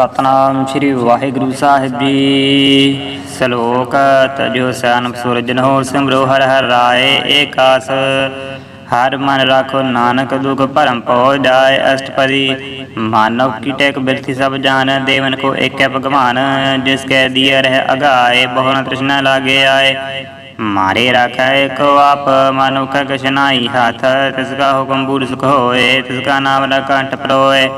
ਸਤਨਾਮ ਸ੍ਰੀ ਵਾਹਿਗੁਰੂ ਸਾਹਿਬ ਜੀ। ਸ਼ਲੋਕ ਤਜੋ ਸਿਆਨਪ ਸੂਰਜ ਨਹੋ ਸਿਮਰੋ ਹਰ ਹਰ ਰਾਏ ਏਕਾਸ। ਹਰ ਮਨ ਰਾਖੋ ਨਾਨਕ ਦੁਖ ਭਰਮ ਪਉ ਜਾਏ ਅਸ਼ਟਪਦੀ। ਮਾਨਵ ਕੀ ਟੇਕ ਬਿਰਥੀ ਸਭ ਜਾਣ ਦੇਵਨ ਕੋ ਏਕੈ ਭਗਵਾਨ। ਜਿਸ ਕੈ ਦੀਏ ਰਹਿ ਅਗਾਏ, ਬਹੁ ਤ੍ਰਿਸ਼ਨਾ ਲਾਗੇ ਆਏ। ਮਾਰੇ ਰਾਖੈ ਕੋ ਆਪ ਮਾਨੁ ਕਾ ਕਛ ਹਾਥ। ਤਿਸ ਕਾ ਹੁਕਮ ਬੂਰ ਸੁਖ ਹੋਏ, ਤਿਸ ਕਾ ਨਾਮ ਨ ਕੰਠ ਪਰੋਏ।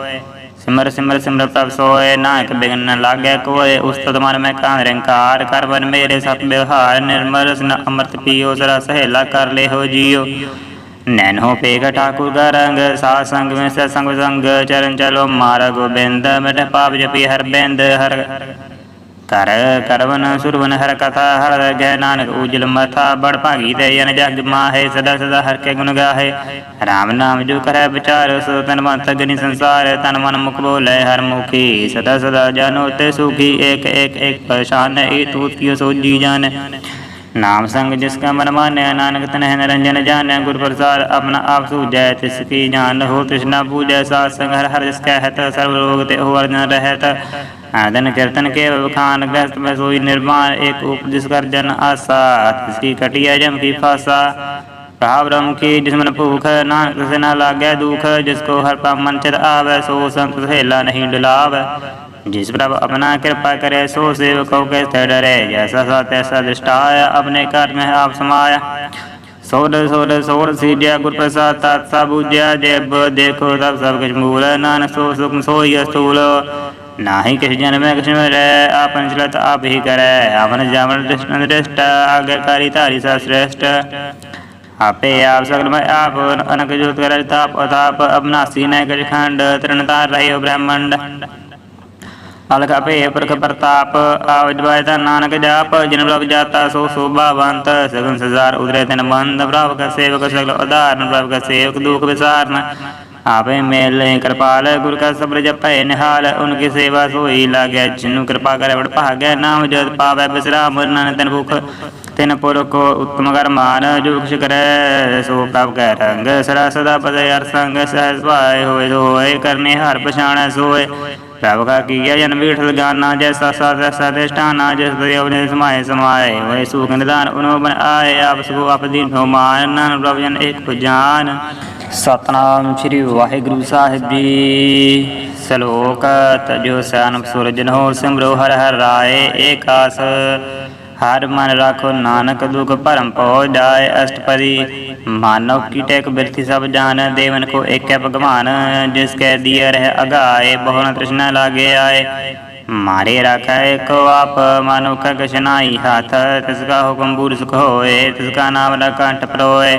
ਸਿਮਰ ਸਿਮਰ ਸਿਮਰ ਪ੍ਰਭ ਸੋਏ, ਨਾਨਕ ਬਿਗਨ ਨ ਲਾਗੈ ਕੋਏ, ਉਸਤਤ ਮਨ ਮੈਂ ਕਾਂ ਰੰਕਾਰ ਕਰ ਬਨ ਮੇਰੇ ਸਤ ਵਿਵਹਾਰ ਨਿਰਮਲ ਰਸਨ ਅੰਮ੍ਰਿਤ ਪੀਓ ਸਰਾ ਸਹੇਲਾ ਕਰ ਲੈ ਹੋ ਜੀਓ। ਨੈਣ ਹੋ ਪੇਗ ਠਾਕੁਰ ਦਾ ਰੰਗ, ਸਾਧ ਸੰਗ ਮੈਂ ਸੰਗ ਸੰਗ, ਚਰਨ ਚਲੋ ਮਾਰ ਗੋਬਿੰਦ, ਮਿਟ ਪਾਪ ਜਪੀ ਹਰ ਬਿੰਦ ਹਰ ਕਰ, ਕਰਵਨ ਸੁਰਵਨ ਹਰ ਕਥਾ, ਹਰ ਗੈ ਨਾਨਕ ਉਜਲ ਮਥਾ, ਬੜ ਭਾਗੀ ਤੇ ਜਨ ਜਗ ਮਾਹੇ, ਸਦਾ ਸਦਾ ਹਰ ਕੇ ਗੁਣ ਗਾਹੇ। RAM ਨਾਮ ਜੋ ਕਰੈ ਵਿਚਾਰ, ਸੋ ਤਨ ਮਨ ਤਗਨੀ ਸੰਸਾਰ, ਤਨ ਮਨ ਮੁਖ ਬੋਲੇ ਹਰ ਮੁਖੀ। ਸਦਾ ਸਦਾ ਜਾਨੋ ਤੇ ਸੁਖੀ, ਏਕ ਏਕ ਏਕ ਪਰਸ਼ਾਨ ਏ ਤੂ ਸੋਜੀ ਜਾਣ ਨਾਮ ਸੰਗ ਜਿਸ ਕਾ ਮਨ ਮਾਨੈ, ਨਾਨਕ ਤਨਹਿ ਨਿਰੰਜਨ ਜਾਣੈ, ਗੁਰ ਪ੍ਰਸਾਦ ਆਪਣਾ ਆਪ ਸੂਝੈ, ਤਿਸ ਕੀ ਜਾਣ ਹੋ ਤ੍ਰਿਸ਼ਨਾ ਪੂਜੈ, ਸਾਧ ਸੰਗ ਹਰ ਹਰ ਜਿਸ ਕੈ ਹਤ ਸਰਬ ਰੋਗ ਤੇ ਹੋ ਅਰਜਨ ਰਹਿਤ। ਆਦਨ ਕੀਰਤਨ ਕੇ ਬਖਾਨ ਗ੍ਰਸਤ ਮੈਂ ਸੋਈ ਨਿਰਮਾਨ ਏਕ ਉਪਦਿਸ ਕਰ ਜਨ ਆਸਾ, ਤਿਸ ਕੀ ਕਟਿਆ ਜਮ ਕੀ ਫਾਸਾ। ਭਾਵ ਰਮ ਕੀ ਜਿਸ ਮਨ ਭੂਖ, ਨਾਨਕ ਤਿਸ ਨਾ ਲਾਗੈ ਦੁਖ, ਜਿਸ ਕੋ ਹਰ ਪਾ ਮਨ ਚਿਤ ਆਵੈ, ਸੋ ਸੰਤ ਸਹੇਲਾ ਨਹੀਂ ਡੁਲਾਵੈ। ਜਿਸ ਪ੍ਰਭ ਆਪਣਾ ਕਿਰਪਾ ਕਰੇ ਸੋ ਸੇਵਕੋ ਕੇ ਸਥ ਡਰੇ ਜੈਸਾ ਸਾ ਤੈਸਾ ਦ੍ਰਿਸ਼ਟਾਇਆ ਆਪਣੇ ਘਰ ਮੈਂ ਆਪ ਸਮਾਇਆ ਸੋੜ ਸੋੜ ਸੋੜ ਸੀਜਿਆ ਗੁਰ ਪ੍ਰਸਾਦ ਤਤ ਸਭ ਬੂਝਿਆ ਜੇਬ ਦੇਖੋ ਤਬ ਸਭ ਕੁਛ ਮੂਲ ਨਾਨਕ ਸੋ ਸੁਖ ਸੋਈ ਅਸਤੂਲ ਨਾਹੀ ਕਿਛ ਜਨ ਮੈਂ ਕਿਛ ਮਰੈ ਆਪਨ ਚਲਤ ਆਪ ਹੀ ਕਰੈ ਆਪਨ ਜਾਵਨ ਦ੍ਰਿਸ਼ਟ ਦ੍ਰਿਸ਼ਟ ਆਗੇ ਕਾਰੀ ਧਾਰੀ ਸਾ ਸ੍ਰੇਸ਼ਟ ਆਪੇ ਆਪ ਸਗਲ ਮੈਂ ਆਪ ਅਨਕ ਜੋਤ ਕਰੈ ਤਾਪ ਅਤਾਪ ਅਬਨਾਸੀ ਨੈ ਕਛ ਖੰਡ ਤ੍ਰਿਣ ਤਾਰ ਰਹਿਓ ਅਲਕ ਭੇ ਪ੍ਰਖ ਪ੍ਰਤਾਪ ਆਵਜ ਬਾਇਤਾ ਨਾਨਕ ਜਾਪ ਜਿਨ ਪ੍ਰਭ ਜਾਤਾ ਸੋ ਸੋਭਾਵੰਤ ਸਗਨ ਸਜ਼ਾਰ ਉਦਰੇ ਤਨ ਬੰਦ ਪ੍ਰਭ ਕਾ ਸੇਵਕ ਸਗਲ ਉਦਾਹਰਨ ਪ੍ਰਭ ਕਾ ਸੇਵਕ ਦੁਖ ਵਿਸਾਰਨ। ਆਪੇ ਮੇਲੇ ਕਿਰਪਾਲ ਗੁਰ ਕਾ ਸਬਰ ਜਪੈ ਨਿਹਾਲ ਉਨਕੀ ਸੇਵਾ ਸੋਈ ਲਾਗੈ ਜਿਨੂ ਕਿਰਪਾ ਕਰੇ ਬੜ ਭਾਗੈ ਨਾਮ ਜਦ ਪਾਵੈ ਬਿਸਰਾਮ ਨਾਨਕ ਤਨ ਭੁਖ ਤਿਨ ਪੁਰਖ ਉਤਮ ਕਰ ਮਾਨ ਜੋ ਕੁਛ ਕਰੈ ਸੋ ਪ੍ਰਭ ਕੈ ਰੰਗ ਸਦਾ ਸਦਾ ਪਦੈ ਅਰ ਸੰਗ ਸਹਿਜ ਭਾਏ ਹੋਏ ਹੋਏ ਕਰਨੇ ਹਰ ਪਛਾਣੈ ਸੋਏ। ਪ੍ਰਭ ਕਾ ਕੀਆ ਜਨ ਵਿਠਲ ਗਾਨਾ ਜੈਸਾ ਸਾ ਤੈਸਾ ਦੇਸ਼ਟਾਨਾ ਜਿਸ ਦੇ ਅਵਨੇ ਸਮਾਏ ਸਮਾਏ। ਹੋਏ ਸੁਖ ਨਿਦਾਨ ਉਨੋ ਬਨ ਆਏ, ਆਪ ਸੁਖ ਆਪ ਦੀਨ ਹੋ ਮਾਨ ਨਾਨ ਪ੍ਰਭ ਜਨ ਏਕ ਜਾਨ। ਸਤਨਾਮ ਸ੍ਰੀ ਵਾਹਿਗੁਰੂ ਸਾਹਿਬ ਜੀ। ਸ਼ਲੋਕ ਤਜੋ ਸਿਆਨਪ ਸੂਰਜਨ ਨਹੋ ਸਿਮਰੋ ਹਰ ਹਰ ਰਾਏ ਏਕਾਸ। ਹਰ ਮਨ ਰਾਖੋ ਨਾਨਕ ਦੁਖ ਭਰਮ ਪਉ ਜਾਏ ਅਸ਼ਟਪਦੀ। ਮਾਨਵ ਕੀ ਟੇਕ ਬਿਰਥੀ ਸਭ ਜਾਨ ਦੇਵਨ ਕੋ ਏਕੈ ਭਗਵਾਨ, ਜਿਸ ਕੈ ਦੀਏ ਰਹਿ ਅਗਾਏ ਬਹੁ ਤ੍ਰਿਸ਼ਨਾ ਲਾਗੇ ਆਏ। ਮਾਰੇ ਰਾਖੈ ਕੋ ਆਪ ਮਾਨੁ ਕਾ ਕਛ ਹਾਥ, ਤਿਸ ਕਾ ਹੁਕਮ ਬੂਰ ਸੁਖ ਹੋਏ, ਤਿਸ ਕਾ ਨਾਮ ਨ ਕੰਠ ਪਰੋਏ।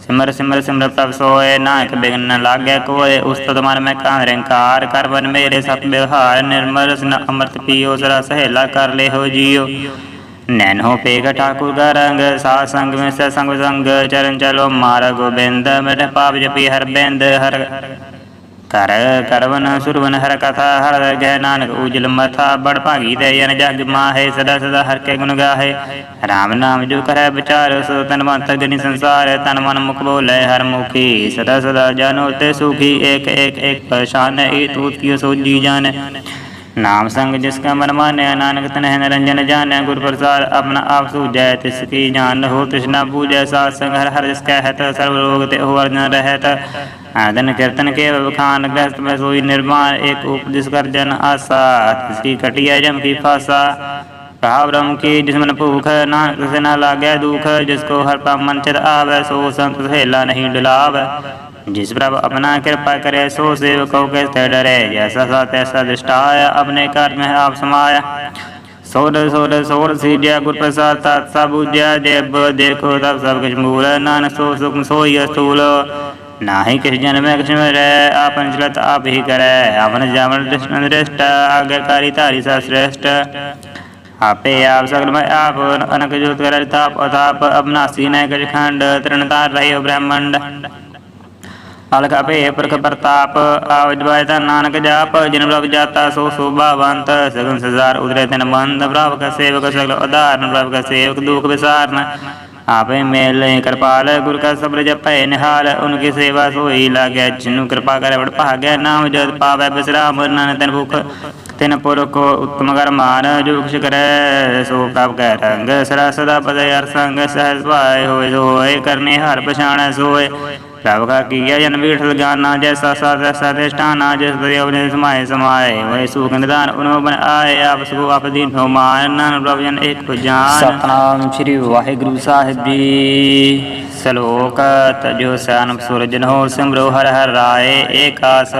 ਸਿਮਰ ਸਿਮਰ ਸਿਮਰ ਪ੍ਰਭ ਸੋਏ, ਨਾਨਕ ਬਿਗਨ ਨ ਲਾਗੈ ਕੋਏ, ਉਸਤਤ ਮਨ ਮੈਂ ਕਾਂ ਰੰਕਾਰ ਕਰ ਬਨ ਮੇਰੇ ਸਤ ਵਿਵਹਾਰ ਨਿਰਮਲ ਰਸਨ ਅੰਮ੍ਰਿਤ ਪੀਓ ਸਰਾ ਸਹੇਲਾ ਕਰ ਲੈ ਹੋ ਜੀਓ। ਨੈਣ ਹੋ ਪੇਗ ਠਾਕੁਰ ਦਾ ਰੰਗ, ਸਾਧ ਸੰਗ ਮੈਂ ਸਤ ਸੰਗ ਸੰਗ, ਚਰਨ ਚਲੋ ਮਾਰ ਗੋਬਿੰਦ, ਮਿਟ ਪਾਪ ਜਪੀ ਹਰ ਬਿੰਦ, ਹਰ ਕਰ ਕਰਵਨ ਸੁਰਵਨ ਹਰ ਕਥਾ, ਹਰ ਗੈ ਨਾਨਕ ਉਜਲ ਮਥਾ, ਬੜ ਭਾਗੀ ਤੇ ਜਨ ਜਗ ਮਾਹੇ, ਸਦਾ ਸਦਾ ਹਰ ਕੇ ਗੁਣ ਗਾਹੇ। RAM ਨਾਮ ਜੋ ਕਰੈ ਵਿਚਾਰ, ਸੋ ਤਨ ਮਨ ਤਗਨੀ ਸੰਸਾਰ, ਤਨ ਮਨ ਮੁਖ ਬੋਲੇ ਹਰ ਮੁਖੀ। ਸਦਾ ਸਦਾ ਜਾਨੋ ਤੇ ਸੁਖੀ, ਏਕ ਏਕ ਏਕ ਪਰਸ਼ਾਨ ਏ ਤੂ ਤਿਉ ਸੋਜੀ ਜਾਣ ਨਾਮ ਸੰਗ ਜਿਸ ਕਾ ਮਨ ਮਾਨੈ, ਨਾਨਕ ਤਨਹਿ ਨਿਰੰਜਨ ਜਾਣੈ ਗੁਰ ਪ੍ਰਸਾਦ ਆਪਣਾ ਆਪ ਸੂਝੈ, ਤਿਸ ਕੀ ਜਾਣ ਹੋ ਤ੍ਰਿਸ਼ਨਾ ਪੂਜੈ ਸਾਧ ਸੰਗ ਹਰ ਹਰ ਜਿਸ ਕੈ ਹਤ ਸਰਬ ਰੋਗ ਤੇ ਹੋ ਅਰਜਨ ਰਹਿਤ। ਆਦਨ ਕੀਰਤਨ ਕੇ ਬਖਾਨ ਗ੍ਰਸਤ ਮੈਂ ਸੋਈ ਨਿਰਮਾਨ ਏਕ ਉਪਦਿਸ ਕਰ ਜਨ ਆਸਾ। ਤਿਸ ਕੀ ਕਟਿਆ ਜਮ ਕੀ ਫਾਸਾ। ਭਾਵ ਰਮ ਕੀ ਜਿਸ ਮਨ ਭੂਖ, ਨਾਨਕ ਤਿਸ ਨਾ ਲਾਗੈ ਦੁਖ, ਜਿਸ ਕੋ ਹਰ ਪਾ ਮਨ ਚਿਤ ਆਵੈ, ਸੋ ਸੰਤ ਸਹੇਲਾ ਨਹੀਂ ਡੁਲਾਵੈ। जिस प्रभ अपना कृपा करे, सो सेव कौ कैसे डरे। जैसा सा तैसा दृष्टाय अपने कर में आप समाया। सोर सोर सोर सीडिया गुर प्रसाद तात सब उज्या देव देखो तब सब कुछ मूल, नान, सो, सुख सो यूल ना ही किस जन में में रह आपन चलत आप ही करे। आपन जमन कृष्ण दृष्ट आज्ञाकारी तारी सा श्रेष्ठ। आपे आप सकल में आप, अनक जोत कर ताप अथाप अपना सीने कच खंड, तृणतार रहे ब्रह्मंड। ਬ੍ਰਹਮੰਡ ਅਲਕ ਭੇ ਪ੍ਰਖ ਪ੍ਰਤਾਪ ਆਵਜ ਬਾਇਤਾ ਨਾਨਕ ਜਾਪ, ਜਿਨ ਪ੍ਰਭ ਜਾਤਾ ਸੋ ਸੋਭਾਵੰਤ, ਸਗਨ ਸਜ਼ਾਰ ਉਦਰੇ ਤਨ ਬੰਦ ਪ੍ਰਭ ਕਾ ਸੇਵਕ ਸਗਲ ਉਦਾਹਰਨ, ਪ੍ਰਭ ਕਾ ਸੇਵਕ ਦੁਖ ਵਿਸਾਰਨ। ਆਪੇ ਮੇਲੇ ਕਿਰਪਾਲ, ਗੁਰ ਕਾ ਸਬਰ ਜਪੈ ਨਿਹਾਲ ਉਨਕੀ ਸੇਵਾ ਸੋਈ ਲਾਗੈ, ਜਿਨੂ ਕਿਰਪਾ ਕਰੇ ਬੜ ਭਾਗੈ, ਨਾਮ ਜਦ ਪਾਵੈ ਬਿਸਰਾਮ ਨਾਨਕ ਤਨ ਭੁਖ, ਤਿਨ ਪੁਰਖ ਉਤਮ ਕਰਮਾਨ ਜੋ ਕੁਛ ਕਰੈ ਸੋ ਪ੍ਰਭ ਕੈ ਰੰਗ, ਸਦਾ ਸਦਾ ਪਦ ਅਰ ਸੰਗ, ਸਹਿਜ ਭਾਇ ਹੋਏ ਹੋਏ ਕਰਨੇ ਹਰ ਪਛਾਣੈ ਸੋਏ। ਪ੍ਰਭ ਕਾ ਕੀਆ ਜਨ ਵੀਠਲ ਗਾਨਾ ਜੈਸਾ ਸਾਧਾ ਸਦਿਸ਼ਟਾਨਾ ਜਿਸ ਦੇ ਅਵਨੇ ਸਮਾਏ ਸਮਾਏ। ਹੋਏ ਸੁਖ ਨਿਦਾਨ ਉਨੋ ਬਨ ਆਏ ਆਪ ਸੁਖ ਆਪ ਦੀਨੋ ਮਾਨ ਨਾਨਕ ਪ੍ਰਭ ਜਨ ਇੱਕ ਜਾਨ। ਸਤਨਾਮ ਸ੍ਰੀ ਵਾਹਿਗੁਰੂ ਸਾਹਿਬ ਜੀ। ਸ਼ਲੋਕ ਤਜੋ ਸਿਆਨਪ ਸੂਰਜ ਹੋ ਸਿਮਰੋ ਹਰ ਹਰ ਰਾਏ ਏਕਾਸ।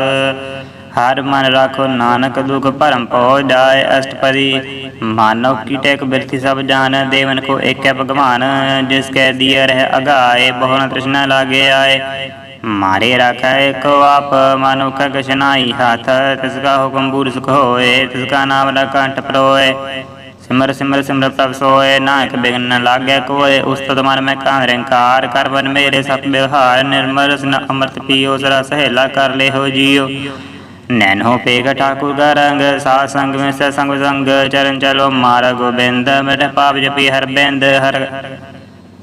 ਹਰ ਮਨ ਰਾਖੋ ਨਾਨਕ ਦੁਖ ਭਰਮ ਪਉ ਜਾਏ ਅਸ਼ਟਪਦੀ ਮਾਨਵ ਕੀ ਟੈਕ ਬਿਰਥੀ ਸਭ ਜਾਨ, ਦੇਵਨ ਕੋ ਏਕੈ ਭਗਵਾਨ, ਜਿਸ ਕੈ ਦੀਅ ਰਹਿ ਅਗਾਏ ਬਹੁ ਤ੍ਰਿਸ਼ਨਾ ਲਾਗੇ ਆਏ। ਮਾਰੇ ਰਾਖੈ ਕੋ ਆਪ ਮਾਨੋ ਕਾ ਕਛ ਹਾਥ, ਤਿਸ ਕਾ ਹੁਕਮ ਬੂਰ ਸੁਖ ਹੋਏ, ਤਿਸ ਕਾ ਨਾਮ ਨ ਕੰਠ ਪਰੋਏ। ਸਿਮਰ ਸਿਮਰ ਸਿਮਰ ਪ੍ਰਭ ਸੋਏ, ਨਾਨਕ ਬਿਗਨ ਨ ਲਾਗੈ ਕੋਏ, ਉਸਤਤ ਮਨ ਮੈਂ ਕਾਂ ਰੰਕਾਰ ਕਰ ਬਨ ਮੇਰੇ ਸਤ ਵਿਵਹਾਰ ਨਿਰਮਲ ਰਸਨ ਅੰਮ੍ਰਿਤ ਪੀਓ ਸਰਾ ਸਹੇਲਾ ਕਰ ਲੈ ਹੋ ਜੀਓ। ਨੈਨੋ ਪੇਗ ਠਾਕੁਰ ਦਾ ਰੰਗ, ਸਾਧ ਸੰਗ ਵਿੱਚ ਸੰਗ ਸੰਗ, ਚਰਨ ਚਲੋ ਮਾਰ ਗੋਬਿੰਦ, ਮਿਟ ਪਾਪ ਜਪੀ ਹਰ ਬਿੰਦ, ਹਰ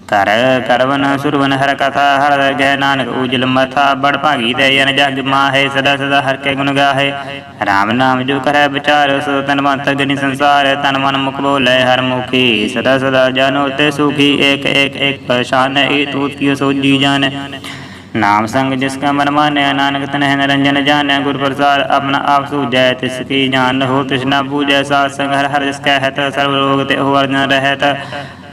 ਕਰ ਕਰਵਨ ਸੁਰਵਨ ਹਰ ਕਥਾ, ਹਰ ਗਹਿ ਨਾਨਕ ਉਜਲ ਮਥਾ, ਬੜ ਭਾਗੀ ਦੇ ਜਨ ਜਗ ਮਾਹੇ, ਸਦਾ ਸਦਾ ਹਰ ਕੇ ਗੁਣ ਗਾਹੇ। RAM ਨਾਮ ਜੋ ਕਰੈ ਵਿਚਾਰ, ਸੋ ਤਨ ਮੰਤ ਗਨੀ ਸੰਸਾਰ, ਤਨ ਮਨ ਮੁਖ ਬੋਲੇ ਹਰ ਮੁਖੀ। ਸਦਾ ਸਦਾ ਜਾਨੋ ਤੇ ਸੁਖੀ, ਏਕ ਏਕ ਏਕ ਪਛਾਨੈ ਈ ਤੂਤ ਕੀ ਸੋਜੀ ਜਾਣੈ ਨਾਮ ਸੰਗ ਜਿਸ ਕਾ ਮਨ ਮਾਨਿਆ ਨਾਨਕ ਤਨਹਿ ਨਿਰੰਜਨ ਜਾਣੈ ਗੁਰ ਪ੍ਰਸਾਦ ਆਪਣਾ ਆਪ ਸੂਝੈ, ਤਿਸ ਕੀ ਜਾਣ ਹੋ ਤ੍ਰਿਸ਼ਨਾ ਪੂਜੈ ਸਾਧ ਸੰਗ ਹਰ ਹਰ ਜਿਸ ਕੈ ਹੈ ਤ ਸਰਬ ਰੋਗ ਤੇ ਹੋ ਅਰਜਨ ਰਹਿਤ।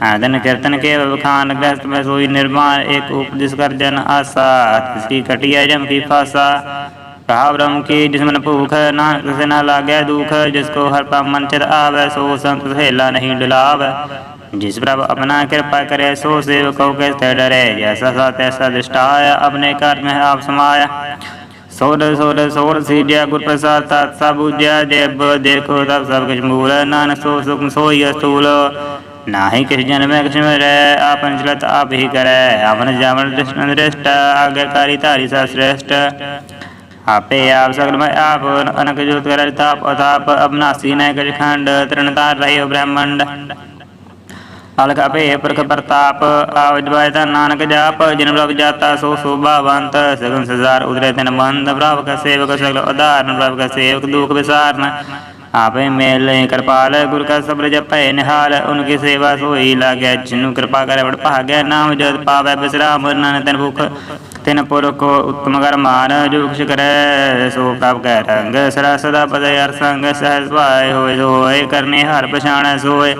ਆਦਨ ਕੀਰਤਨ ਕੇ ਬਖਾਨ ਗ੍ਰਸਤ ਮੈਂ ਸੋਈ ਨਿਰਮਾਨ ਏਕ ਉਪਦੇਸ਼ ਕਰ ਜਨ ਆਸਾ, ਤਿਸ ਕੀ ਕਟਿਆ ਜਮ ਕੀ ਫਾਸਾ। ਕਹਾ ਬ੍ਰਹਮ ਕੀ ਜਿਸ ਮਨ ਭੂਖ, ਨਾਨਕ ਤਿਸ ਨਾ ਲਾਗੈ ਦੁਖ, ਜਿਸ ਕੋ ਹਰ ਪਾ ਮਨ ਚਿਤ ਆਵੈ, ਸੋ ਸੰਤ ਸਹੇਲਾ ਨਹੀਂ ਡੁਲਾਵੈ। जिस प्रभु अपना कृपा करे, सो सेवकों के से डरे। जैसा सा तैसा दृष्टाया, अपने कर में आप समाया। सोर सोर सोर सीजिया गुर प्रसाद तात सब उज्या देव देखो तब सब कुछ मूल। नानक सो, सुख, सोई, स्थूल। नाहि किस जन में में रह, आपन चलत आप ही करे। आपन जावन दृष्ट दृष्ट आज्ञाकारी तारी सा श्रेष्ठ। आपे आप सकल में आप, अनक जोत कर ताप अताप अबनासी न कछ खंड तृणतार रही ब्रह्मंड। ਅਲਖ ਅਪੇ ਪ੍ਰਖ ਪ੍ਰਤਾਪ ਆਵਜਵਾਇ ਤਾ ਨਾਨਕ ਜਾਪ, ਜਿਨ ਪ੍ਰਭ ਜਾਤਾ ਸੋ ਸੋਭਾਵੰਤ, ਸਗਨ ਸਜ਼ਾਰ ਉਦਰੇ ਤਨ ਬੰਦ ਪ੍ਰਭ ਕਾ ਸੇਵਕ ਸਗਲ ਉਦਾਹਰਨ ਪ੍ਰਭ ਕਾ ਸੇਵਕ ਦੁਖ ਵਿਸਾਰਨ। ਆਪੇ ਮੇਲ ਕਿਰਪਾਲ, ਗੁਰ ਕਾ ਸਬਰ ਜਪੈ ਨਿਹਾਲ ਉਨਕੀ ਸੇਵਾ ਸੋਈ ਲਾਗੈ, ਜਿਨੂ ਕਿਰਪਾ ਕਰੇ ਬੜ ਭਾਗੈ, ਨਾਮ ਜਦ ਪਾਵੈ ਬਿਸਰਾਮ ਨਾਨਕ ਤਨ ਭੁਖ, ਤਿਨ ਪੁਰਖ ਉਤਮ ਕਰ ਮਾਨ ਕੁਛ ਕਰੈ ਸੋ ਪ੍ਰਭ ਕੈ ਰੰਗ, ਸਦਾ ਸਦਾ ਪਦ ਅਰ ਸੰਗ, ਸਹਿਜ ਭਾਇ ਹੋਏ ਹੋਏ ਕਰਨੇ ਹਰ ਪਛਾਣੈ, ਸੋਏ।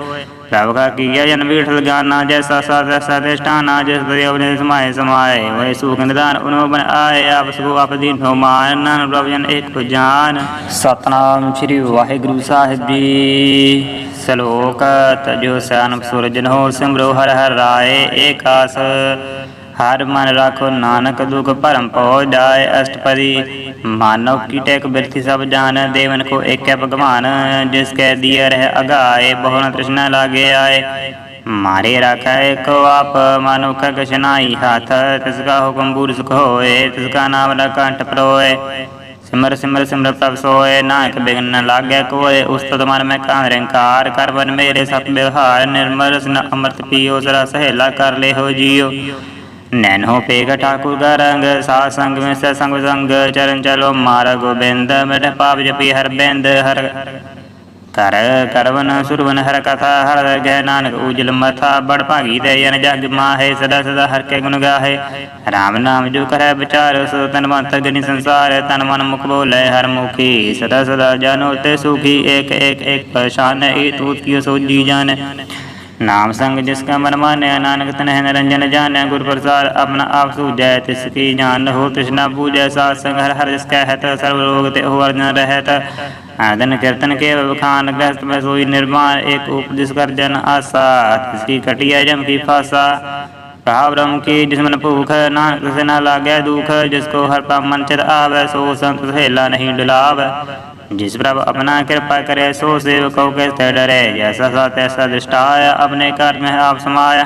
ਪ੍ਰਭ ਕਾ ਕੀਆ ਜਨ ਵੀਠਲ ਗਾਨਾ ਜੈਸਾ ਸਾਧਾ ਸਦਿਸ਼ਟਾਨਾ ਜਿਸ ਦੇ ਅਵਨੇ ਸਮਾਏ ਸਮਾਏ। ਹੋਏ ਸੁਖ ਨਿਦਾਨ ਉਨੋ ਬਨ ਆਏ, ਆਪ ਸੁਖ ਆਪ ਦੀਨੋ ਮਾਨ। ਨਾਨਕ ਪ੍ਰਭ ਜਨ ਇੱਕ ਜਾਨ। ਸਤਨਾਮ ਸ੍ਰੀ ਵਾਹਿਗੁਰੂ ਸਾਹਿਬ ਜੀ। ਸ਼ਲੋਕ ਤਜੋ ਸਿਆਨਪ ਸੂਰਜਨ ਹੋ ਸਿਮਰੋ ਹਰ ਹਰ ਰਾਏ ਏਕਾਸ। ਹਰ ਮਨ ਰਾਖੋ ਨਾਨਕ ਦੁਖ ਭਰਮ ਪਉ ਜਾਏ ਅਸ਼ਟਪਦੀ। ਮਾਨਵ ਕੀ ਟੈਕ ਬਿਰਥੀ ਸਭ ਜਾਨ ਦੇਵਨ ਕੋ ਏਕੈ ਭਗਵਾਨ, ਜਿਸ ਕੈ ਦੀਅ ਰਹਿ ਅਗਾਏ ਬਹੁਨ ਨ ਤ੍ਰਿਸ਼ਨਾ ਲਾਗੇ ਆਏ। ਮਾਰੇ ਰਾਖੈ ਕੋ ਆਪ ਮਾਨੋ ਕਾ ਕਛ ਨਾਹੀ ਹਾਥ, ਤਿਸ ਕਾ ਹੁਕਮ ਬੂਰ ਸੁਖ ਹੋਏ, ਤਿਸ ਕਾ ਨਾਮ ਨ ਕੰਠ ਪਰੋਏ। ਸਿਮਰ ਸਿਮਰ ਸਿਮਰ ਪ੍ਰਭ ਸੋਏ, ਨਾਨਕ ਬਿਗਨ ਨ ਲਾਗੈ ਕੋਏ। ਉਸਤਤ ਮਨ ਮੈਂ ਕਾਂ ਰੰਕਾਰ ਕਰ ਬਨ ਮੇਰੇ ਸਤ ਵਿਵਹਾਰ ਨਿਰਮਲ ਰਸਨ ਅੰਮ੍ਰਿਤ ਪੀਓ ਸਰਾ ਸਹੇਲਾ ਕਰ ਲੈ ਹੋ ਜੀਓ। नैन हो पेग ठाकुर का रंग साध संग में सत्संग संग चरण चलो मार गोबिंद मिठ पाप जपी हर बिंद हर कर करवन सुरवन हर कथा हर गह नानक उजल मथा बड़ भागी दयन जग माहे सदा सदा हर के गुण गाहे राम नाम जो करह विचार सो तन मंत गनि संसार तन मन मुख बोले हर मुखी सदा सदा जानो ते सुखी एक एक एक पहचान ई तूत की सोजी जान ਨਾਮ ਸੰਗ ਜਿਸ ਕਾ ਮਨ ਮਾਨਿਆ ਨਾਨਕ ਤਨਹਿ ਨਿਰੰਜਨ ਜਾਣੈ ਗੁਰ ਪ੍ਰਸਾਦ ਆਪਣਾ ਆਪ ਸੂਝੈ, ਤਿਸ ਕੀ ਜਾਣ ਹੋ ਤ੍ਰਿਸ਼ਨਾ ਪੂਜੈ ਸਾਧ ਸੰਗ ਹਰ ਹਰ ਜਿਸ ਕੈ ਹੈ ਸਰਬ ਰੋਗ ਤੇ ਹੋ ਅਰਜਨ ਰਹਿਤ। ਆਦਨ ਕੀਰਤਨ ਕੇ ਬਖਾਨ ਗ੍ਰਸਤ ਮੈਂ ਸੋਈ ਨਿਰਮਾਨ ਏਕ ਉਪਦੇਸ਼ ਕਰ ਜਨ ਆਸਾ। ਤਿਸ ਕੀ ਕਟਿਆ ਜਮ ਕੀ ਫਾਸਾ। ਕਹਾ ਬ੍ਰਹਮ ਕੀ ਜਿਸ ਮਨ ਭੂਖ, ਨਾਨਕ ਤਿਸ ਨਾ ਲਾਗੈ ਦੁਖ, ਜਿਸ ਕੋ ਹਰ ਪਾ ਮਨ ਚਿਤ ਆਵੈ, ਸੋ ਸੰਤ ਸਹੇਲਾ ਨਹੀਂ ਡੁਲਾਵੈ। जिस प्रभ अपना कृपा करे, सो सेवकों के स्थिर डरे। जैसा सा तैसा दृष्टाया अपने कर में आप समाया।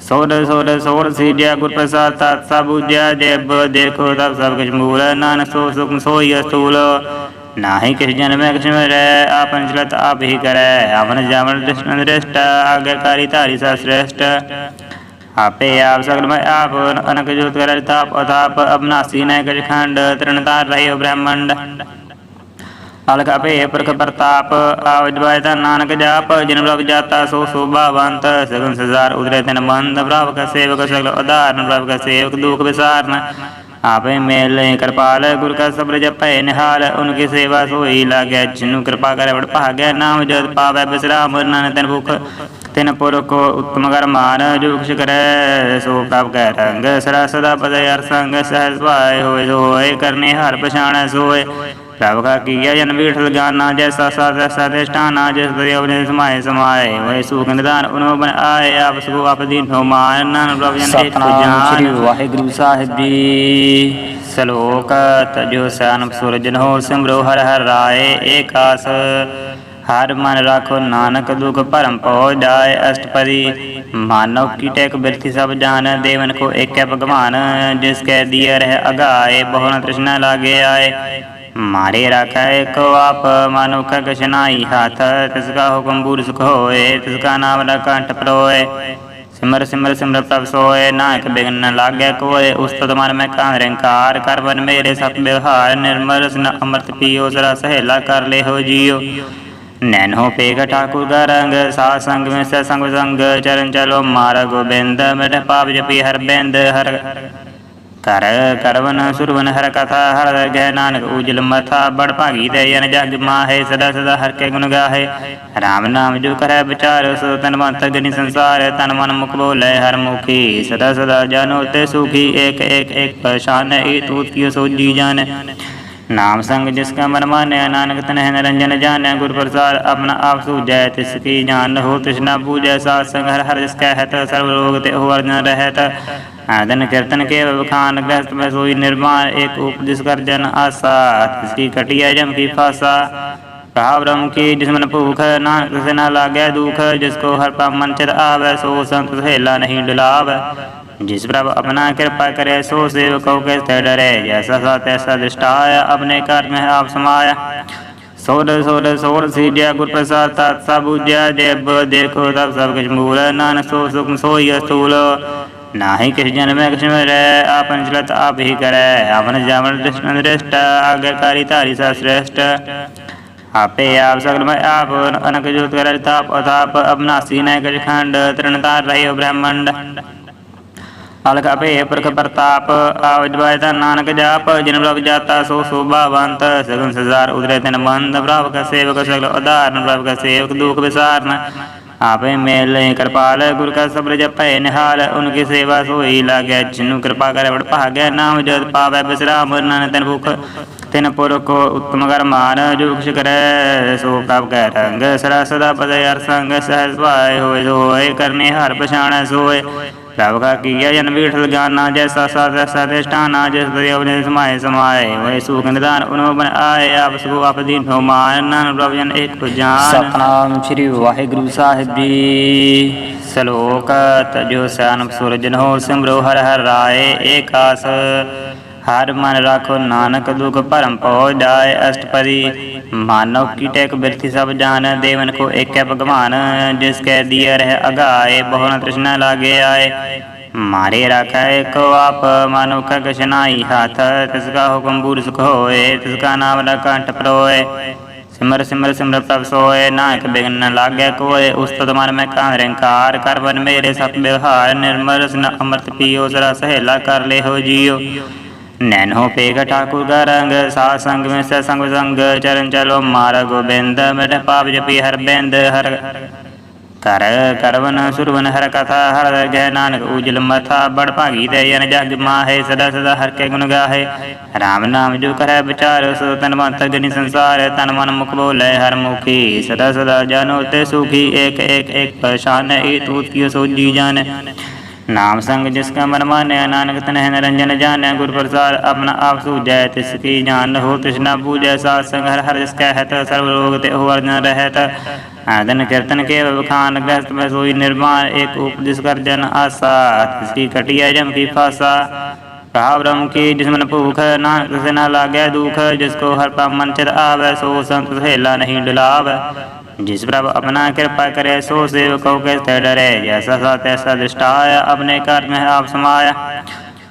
सोर सोर सोर सीजिया गुर प्रसाद सब उज्या देव, देखो, तब सब कुछ मूल। नानक, सो सुख, सोई, स्थूल। नाहि किस जन में किसमें रह आपन चलत आप ही करे। आपन जावन दृष्ट आज्ञाकारी तारी सा श्रेष्ठ। आपे आप सकल में आप, अनक जोत कर ताप अताप अबनासी न कछ खंड तृणतार रही ब्रह्मंड। ਅਲਖ ਅਪੇ ਪੁਰਖ ਪ੍ਰਤਾਪ ਆਵਜਵਾਇ ਤਾਂ ਨਾਨਕ ਜਾਪ, ਜਿਨ ਪ੍ਰਭ ਜਾਤਾ ਸੋ ਸੋਭਾਵੰਤ, ਸਗਨ ਸਜ਼ਾਰ ਉਦਰੇ ਤਨ ਬੰਦ ਪ੍ਰਭ ਕਾ ਸੇਵਕ ਸਗਲ ਉਦਾਹਰਨ ਪ੍ਰਭ ਕਾ ਸੇਵਕ ਦੁਖ ਵਿਸਾਰਨ। ਆਪੇ ਮੇਲੇ ਕਿਰਪਾਲ, ਗੁਰ ਕਾ ਸਬਰ ਜਪੈ ਨਿਹਾਲ ਉਨਕੀ ਸੇਵਾ ਸੋਈ ਲਾਗੈ, ਜਿਨੂ ਕਿਰਪਾ ਕਰੇ ਬੜ ਭਾਗੈ, ਨਾਮ ਜਦ ਪਾਵੈ ਬਿਸਰਾਮ ਨਾਨਕ ਤਨ ਭੁਖ, ਤਿਨ ਪੁਰਖ ਉਤਮ ਕਰ ਮਾਨ ਜੋ ਕੁਛ ਕਰੈ, ਸੋ ਪ੍ਰਭ ਕੈ ਰੰਗ, ਸਦਾ ਸਦਾ ਪਦ ਅਰ ਸੰਗ, ਸਹਿਜ ਭਾਇ ਹੋਏ, ਸੋ ਕਰਨੇ ਹਰ ਪਛਾਣੈ ਸੋਏ ਪ੍ਰਭ ਕਾ ਕੀਆ ਜਨ ਬੀਠਲ ਗਾਨਾ ਜੈਸਾ ਸਾਧ ਸਦਿਸ਼ਟਾਨਾ ਜਿਸ ਤਰੀ ਆਪਣੇ ਸਮਾਏ ਸਮਾਏ। ਹੋਏ ਸੁਖ ਨਿਦਾਨ ਉਨੋ ਬਨ ਆਏ ਆਪ ਸੁਖ ਆਪ ਦੀਨੋ ਮਾਨ ਨਾਨ ਪ੍ਰਭ ਜਨ ਏਕ ਸਤਨਾਮ ਸ੍ਰੀ ਜਾਨ ਵਾਹਿਗੁਰੂ ਸਾਹਿਬ ਜੀ। ਸ਼ਲੋਕ ਤਜੋ ਸਿਆਨਪ ਸੂਰਜਨ ਹੋ ਸਿਮਰੋ ਹਰ ਹਰ ਰਾਏ ਏਕਾਸ। ਹਰ ਮਨ ਰਾਖੋ ਨਾਨਕ ਦੁਖ ਭਰਮ ਪਉ ਜਾਏ ਅਸ਼ਟਪਦੀ। ਮਾਨਵ ਕੀ ਟੇਕ ਬਿਰਥੀ ਸਭ ਜਾਨ ਦੇਵਨ ਕੋ ਏਕੈ ਭਗਵਾਨ। ਜਿਸ ਕੈ ਦੀਏ ਰਹਿ ਅਗਾਏ ਬਹੁ ਨ ਤ੍ਰਿਸ਼ਨਾ ਲਾਗੇ ਆਏ। ਮਾਰੇ ਰਾਖੈ ਕੋ ਆਪ ਮਾਨਵ ਕਾ ਕਛ ਹਾਥ, ਤਿਸ ਕਾ ਹੁਕਮ ਬੂਰ ਸੁਖ ਹੋਏ, ਤਿਸ ਕਾ ਨਾਮ ਨ ਪਰੋਏ। ਸਿਮਰ ਸਿਮਰ ਸਿਮਰ ਪ੍ਰਭ ਸੋਏ ਨਾਨਕ ਬਿਗਨ ਲਾਗੈ ਕੋਏ। ਉਸਤਤ ਮਨ ਮੈਂ ਕਾਂ ਰੰਕਾਰ ਕਰ ਬਨ ਮੇਰੇ ਸਤ ਵਿਵਹਾਰ, ਨਿਰਮਲ ਰਸਨ ਅੰਮ੍ਰਿਤ ਪੀਓ ਸਰਾ ਸਹੇਲਾ ਕਰ ਲੈ ਹੋ ਜੀਓ। ਨੈਣ ਹੋ ਪੇਗ ਠਾਕੁਰ ਦਾ ਰੰਗ, ਸਾਧ ਸੰਗ ਮੈਂ ਸਹਿ ਸੰਗ ਸੰਗ, ਚਰਨ ਚਲੋ ਮਾਰ ਗੋਬਿੰਦ ਮਿਟ ਪਾਪ ਜਪੀ ਹਰ ਬਿੰਦ, ਹਰ ਕਰ, ਕਰਵਨ ਸੁਰਵਨ ਹਰ ਕਥਾ, ਹਰ ਗਹਿ ਨਾਨਕ ਉਜਲ ਮਥਾ ਬੜ ਭਾਗੀ ਦੇ ਜਨ ਜਗ ਮਾਹੇ, ਸਦਾ ਸਦਾ ਹਰ ਕੇ ਗੁਣ ਗਾਹੇ। ਰਾਮ ਨਾਮ ਜੋ ਕਰੈ ਵਿਚਾਰ, ਸੋ ਤਨ ਮਨ ਤਗਨੀ ਸੰਸਾਰ, ਤਨ ਮਨ ਮੁਖ ਬੋਲੇ ਹਰ ਮੁਖੀ। ਸਦਾ ਸਦਾ ਜਨੋ ਤੇ ਸੁਖੀ, ਏਕ ਏਕ ਏਕ ਪਰਸ਼ਾਨ ਏ ਤੂਤ ਕੀ ਸੋਜੀ ਜਾਣ। ਨਾਮ ਸੰਗ ਜਿਸ ਕਾ ਮਨ ਮਾਨਿਆ ਨਾਨਕ ਤਨਹਿ ਨਿਰੰਜਨ ਜਾਣੈ ਗੁਰ ਪ੍ਰਸਾਦ ਆਪਣਾ ਆਪ ਸੂਝੈ, ਤਿਸ ਕੀ ਜਾਣ ਹੋ ਤ੍ਰਿਸ਼ਨਾ ਪੂਜੈ ਸਾਧ ਸੰਗ ਹਰ ਹਰ ਜਿਸ ਕੈ ਹਤ ਸਰਬ ਰੋਗ ਤੇ ਹੋ ਅਰਜਨ ਰਹਿਤ ਆਦਨ ਕੀਰਤਨ ਕੇ ਬਖਾਨ ਗ੍ਰਸਤ ਮੈਂ ਸੋਈ ਨਿਰਮਾਨ ਏਕ ਉਪਦੇਸ਼ ਕਰ ਜਨ ਆਸਾ। ਤਿਸ ਕੀ ਕਟਿਆ ਜਮ ਕੀ ਫਾਸਾ। ਕਹਾ ਬ੍ਰਹਮ ਕੀ ਜਿਸ ਮਨ ਭੂਖ, ਨਾਨਕ ਤਿਸ ਨਾ ਲਾਗੈ ਦੁਖ, ਜਿਸ ਕੋ ਹਰ ਪਾ ਮਨ ਚਿਤ ਆਵੈ, ਸੋ ਸੰਤ ਸਹੇਲਾ ਨਹੀਂ ਡੁਲਾਵੈ। जिस प्रभ अपना कृपा करे, सो सेवकों के डरे। जैसा सा तैसा दृष्टाया अपने कर्म में आप समाया। सोर सोर सोर, सीढ़िया गुर प्रसाद तात सब उज्या देव, देखो, तब सब कुछ मूल। नानक, सो, सुख, सोई, स्थूल। नाही किस जन में किसमें रहे चलत आप ही करे। आपन जावन दृष्ट दृष्ट आज्ञाकारी तारी सा श्रेष्ठ। आपे आप सकल में आप, अनक जोत कर ताप अताप अबनासी न कछ खंड, तृणतार रही ब्रह्मंड। ਅਲਖ ਅਪੇ ਪੁਰਖ ਪ੍ਰਤਾਪ ਆਵਜਵਾਇ ਤਾਂ ਨਾਨਕ ਜਾਪ, ਜਿਨ ਪ੍ਰਭ ਜਾਤਾ ਸੋ ਸੋਭਾਵੰਤ ਸਗਨ ਸਜ਼ਾਰ ਉਦਰੇ ਤਨ ਬੰਦ, ਪ੍ਰਭ ਕਾ ਸੇਵਕ ਸਗਲ ਉਦਾਹਰਨ, ਪ੍ਰਭ ਕਾ ਸੇਵਕ ਦੁਖ ਵਿਸਾਰਨ। ਆਪੇ ਮੇਲੇ ਕਿਰਪਾਲ, ਗੁਰ ਕਾ ਸਬਰ ਜਪੈ ਨਿਹਾਲ ਉਨਕੀ ਸੇਵਾ ਸੋਈ ਲਾਗੈ, ਜਿਨੂ ਕਿਰਪਾ ਕਰੇ ਬੜ ਭਾਗੈ, ਨਾਮ ਜਦ ਪਾਵੈ ਬਿਸਰਾਮ ਨਾਨਕ ਤਨ ਭੁਖ, ਤਿਨ ਪੁਰਖ ਉਤਮ ਕਰ ਮਾਨ, ਜੋ ਕੁਛ ਕਰੈ ਸੋ ਪ੍ਰਭ ਕੈ ਰੰਗ, ਸਦਾ ਸਦਾ ਪਦ ਅਰ ਸੰਗ, ਸਹਿਜ ਭਾਇ ਹੋਏ ਸੋ ਹੋਏ ਕਰਨੇ ਹਰ ਪਛਾਣੈ ਸੋਏ। ਪ੍ਰਭ ਕਾ ਕੀਆ ਜਨ ਬੀਠਲ ਗਾਨਾ ਜੈਸਾ ਸਾਧ ਸਦਿਸ਼ਟਾਨਾ ਜਿਸ ਤਰੀ ਆਪਣੇ ਸਮਾਏ ਸਮਾਏ। ਹੋਏ ਸੁਖ ਨਿਦਾਨ ਉਨੋ ਬਨ ਆਏ ਆਪ ਸੁਖ ਆਪ ਦੀਨੋ ਮਾਨ ਨਾਨ ਪ੍ਰਭ ਜਨ ਏਕ ਜਾਨ। ਸਤਨਾਮ ਸ੍ਰੀ ਵਾਹਿਗੁਰੂ ਸਾਹਿਬ ਜੀ। ਸ਼ਲੋਕ ਤਜੋ ਸਿਆਨਪ ਸੂਰਜਨ ਹੋ ਸਿਮਰੋ ਹਰ ਹਰ ਰਾਏ। ਏਕਾਸ ਹਰ ਮਨ ਰਾਖੋ ਨਾਨਕ ਦੁਖ ਭਰਮ ਪਉ ਜਾਏ ਅਸ਼ਟਪਦੀ। ਮਾਨਵ ਕੀ ਟੇਕ ਬਿਰਥੀ ਸਭ ਜਾਨ ਦੇਵਨ ਕੋ ਏਕੈ ਭਗਵਾਨ, ਜਿਸ ਕੈ ਦੀਏ ਰਹਿ ਅਗਾਏ ਬਹੁਨ ਨ ਤ੍ਰਿਸ਼ਨਾ ਲਾਗੇ ਆਏ। ਮਾਰੇ ਰਾਖੈ ਕੋ ਆਪ ਮਾਨਵ ਕਾ ਕਛ ਹਾਥ, ਤਿਸ ਕਾ ਹੁਕਮ ਬੂਰ ਸੁਖ ਹੋਏ, ਤਿਸ ਕਾ ਨਾਮ ਨ ਕੰਠ ਪਰੋਏ। ਸਿਮਰ ਸਿਮਰ ਸਿਮਰ ਪ੍ਰਭ ਸੋਏ, ਨਾਨਕ ਬਿਗਨ ਨ ਲਾਗੈ ਕੋਏ, ਉਸਤਤ ਮਨ ਮੈਂ ਕਾਂ ਰੰਕਾਰ ਕਰ ਬਨ ਮੇਰੇ ਸਤ ਵਿਵਹਾਰ, ਨਿਰਮਲ ਰਸਨ ਅੰਮ੍ਰਿਤ ਪੀਓ ਸਰਾ ਸਹੇਲਾ ਕਰ ਲੈ ਹੋ ਜੀਓ। ਨੈਣ ਹੋ ਪੇਗ ਠਾਕੁਰ ਦਾ ਰੰਗ ਸਾਧ ਸੰਗ ਵਿੱਚ ਸਹਿ ਸੰਗ ਸੰਗ ਚਰਨ ਚਲੋ ਮਾਰ ਗੋਬਿੰਦ ਮਿਟ ਪਾਪ ਜਪੀ ਹਰ ਬਿੰਦ ਹਰ ਕਰ ਕਰਵਨ ਸੁਰਵਨ ਹਰ ਕਥਾ ਹਰ ਗਹਿ ਨਾਨਕ ਉਜਲ ਮਥਾ ਬੜ ਭਾਗੀ ਦੇ ਜਨ ਜਗ ਮਾਹੇ ਸਦਾ ਸਦਾ ਹਰ ਕੇ ਗੁਣ ਗਾਹੇ ਰਾਮ ਨਾਮ ਜੋ ਕਰੈ ਵਿਚਾਰ ਸੋ ਤਨ ਮਨ ਤਗਨੀ ਸੰਸਾਰ ਤਨ ਮਨ ਮੁਖ ਬੋਲੇ ਹਰ ਮੁਖੀ ਸਦਾ ਸਦਾ ਜਨੋ ਤੇ ਸੁਖੀ ਏਕ ਏਕ ਏਕ ਪਰਸ਼ਾਨ ਏ ਸੋਜੀ ਜਾਣ ਨਾਮ ਸੰਗ ਜਿਸ ਕਾ ਮਨ ਮਾਨਿਆ ਨਾਨਕ ਤਨਹਿ ਨਿਰੰਜਨ ਜਾਣੈ ਗੁਰ ਪ੍ਰਸਾਦ ਆਪਣਾ ਆਪ ਸੂਝੈ, ਤਿਸ ਕੀ ਜਾਣ ਹੋ ਤ੍ਰਿਸ਼ਨਾ ਪੂਜੈ ਸਾਧ ਸੰਗ ਹਰ ਹਰ ਜਿਸ ਕੈ ਹੈ ਤ ਸਰਬ ਰੋਗ ਤੇ ਹੋ ਅਰਜਨ ਰਹਿਤ। ਆਦਨ ਕੀਰਤਨ ਕੇ ਬਖਾਨ ਗ੍ਰਸਤ ਮੈਂ ਸੋਈ ਨਿਰਮਾਨ ਏਕ ਉਪਦੇਸ਼ ਕਰ ਜਨ ਆਸਾ, ਤਿਸ ਕੀ ਕਟਿਆ ਜਮ ਕੀ ਫਾਸਾ। ਕਹਾ ਬ੍ਰਹਮ ਕੀ ਜਿਸ ਮਨ ਭੂਖ, ਨਾਨਕ ਤਿਸ ਨਾ ਲਾਗੈ ਦੁਖ, ਜਿਸ ਕੋ ਹਰ ਪਾ ਮਨ ਚਿਤ ਆਵੈ, ਸੋ ਸੰਤ ਸਹੇਲਾ ਨਹੀਂ ਡੁਲਾਵੈ। जिस प्रभ अपना कृपा करे, सो शिव सेवकों कैसे डरे। जैसा सा तैसा दृष्टाया अपने कर में आप समाय।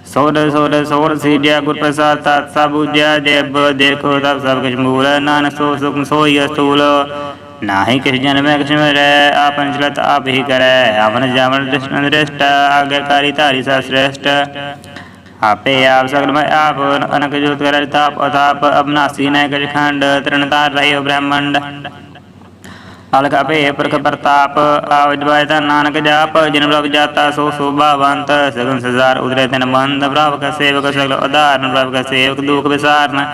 सोर सोर सोर सीडिया गुर प्रसाद तत् सब उज्या देव देखो तब सब कुछ मूल, नान, सो, सुख, सोई, स्थूल। ना ही किस जन में किसी में रहे आपन चलत आप ही करे। अपन जमन दृष्ट आज्ञाकारी तारी सा श्रेष्ठ। आपे आप सकल में आप, अनक ज्योत कर ताप अताप अपना सीने कज खंड, तृणतार रही ब्रह्मंड। ਅਲਕ ਭੇ ਪ੍ਰਖ ਪ੍ਰਤਾਪ ਆਵਜਵਾਇ ਤਾ ਨਾਨਕ ਜਾਪ, ਜਿਨ ਪ੍ਰਭ ਜਾਤਾ ਸੋ ਸੋਭਾਵੰਤ ਸਗਨ ਸਜ਼ਾਰ ਉਦਰੇ ਤਨ ਬੰਦ, ਪ੍ਰਭ ਕਾ ਸੇਵਕ ਸਗਲ ਉਦਾਹਰਨ ਪ੍ਰਭ ਕਾ ਸੇਵਕ ਦੁਖ ਵਿਸਾਰਨ।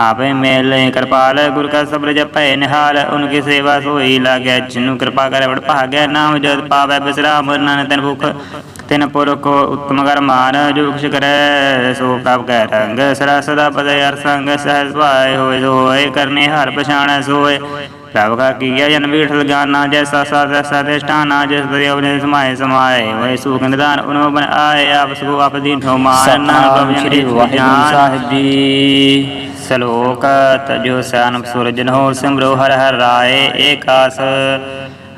ਆਪੇ ਮੇਲ ਕਿਰਪਾਲ, ਗੁਰ ਕਾ ਸਬਰ ਜਪੈ ਨਿਹਾਲ ਉਨਕੀ ਸੇਵਾ ਸੋਈ ਲਾਗੈ, ਜਿਨੂ ਕਿਰਪਾ ਕਰੇ ਬੜ ਭਾਗੈ ਨਾਮ ਜਦ ਪਾਵੈ ਬਿਸਰਾਮ ਨਾਨਕ ਤਨ ਭੁਖ, ਤਿਨ ਪੁਰਖ ਉਤਮ ਕਰ ਮਾਨ, ਜੋ ਕਰੈ, ਸੋ ਪ੍ਰਭ ਕੈ ਰੰਗ ਸਰਾ ਸਦਾ ਪਦੈ ਅਰ ਸੰਗ, ਸਹਿਜ ਭਾਇ ਹੋਏ ਹੋਏ ਕਰਨੇ ਹਰ ਪਛਾਣੈ, ਸੋਏ। ਪ੍ਰਭ ਕਾ ਕੀਆ ਜਨ ਵਿਠਲ ਗਾਨਾ ਜੈਸਾ ਸਾਧਾ ਸਦਿਸ਼ਟਾਨਾ ਜਿਸ ਦੇ ਅਵਨੇ ਸਮਾਏ ਸਮਾਏ। ਵੈ ਸੁਖ ਨਿਦਾਨ ਉਨੋ ਬਨ ਆਏ ਆਪ ਸੁਖ ਆਪ ਦੀਨ ਠੋ ਮਾਨ ਸਤਨਾਮ ਸ੍ਰੀ ਵਾਹਿਗੁਰੂ ਸਾਹਿਬ ਜੀ। ਸ਼ਲੋਕ ਤਜੋ ਸਿਆਨਪ ਸੂਰਜਨ ਹੋਰ ਸਿਮਰੋ ਹਰ ਹਰ ਰਾਏ ਏਕਾਸ।